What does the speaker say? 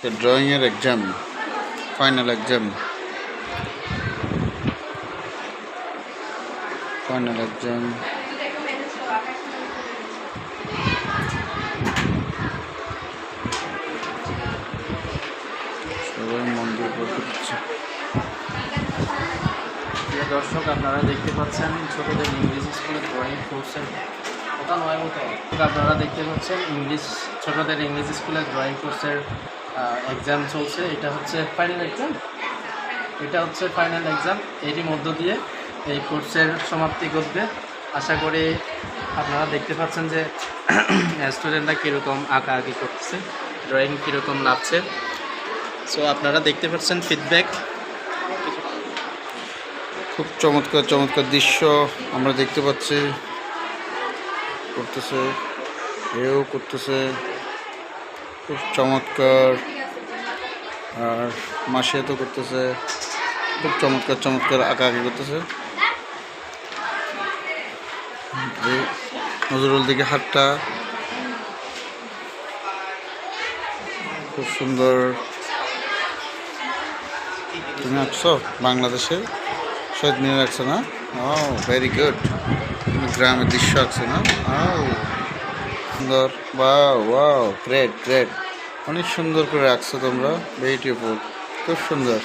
আজকে ড্রয়িংয়ের exam final exam final exam মন্দির দর্শক, আপনারা দেখতে পাচ্ছেন ছোটদের ইংলিশ স্কুলে ড্রয়িং কোর্সের কথা নয় মতো আপনারা দেখতে পাচ্ছেন ইংলিশ, ছোটদের ইংলিশ স্কুলে ড্রয়িং কোর্সের এক্সাম চলছে। এটা হচ্ছে ফাইনাল এক্সাম এটা হচ্ছে ফাইনাল এক্সাম এরই মধ্য দিয়ে এই কোর্সের সমাপ্তি ঘটবে। আশা করি আপনারা দেখতে পাচ্ছেন যে স্টুডেন্টরা কীরকম আঁকা আঁকি করতেছে ড্রয়িং কীরকম লাগছে সো আপনারা দেখতে পাচ্ছেন ফিডব্যাক খুব চমৎকার চমৎকার দৃশ্য আমরা দেখতে পাচ্ছি। করতেছে, এও করতেছে। খুব চমৎকার। আর মাসে তো করতেছে, খুব চমৎকার চমৎকার আঁকা আঁকি করতেছে নজরুল দিকে হাটটা খুব সুন্দর। তুমি আঁকছো? বাংলাদেশে? শহীদ মিনার আঁকছো না? ও ভেরি গুড গ্রামের দৃশ্য আঁকছো না? ও সুন্দর। বাও ওয়াও গ্রেট গ্রেট অনেক সুন্দর করে রাখছো তোমরা বিউটিফুল খুব সুন্দর।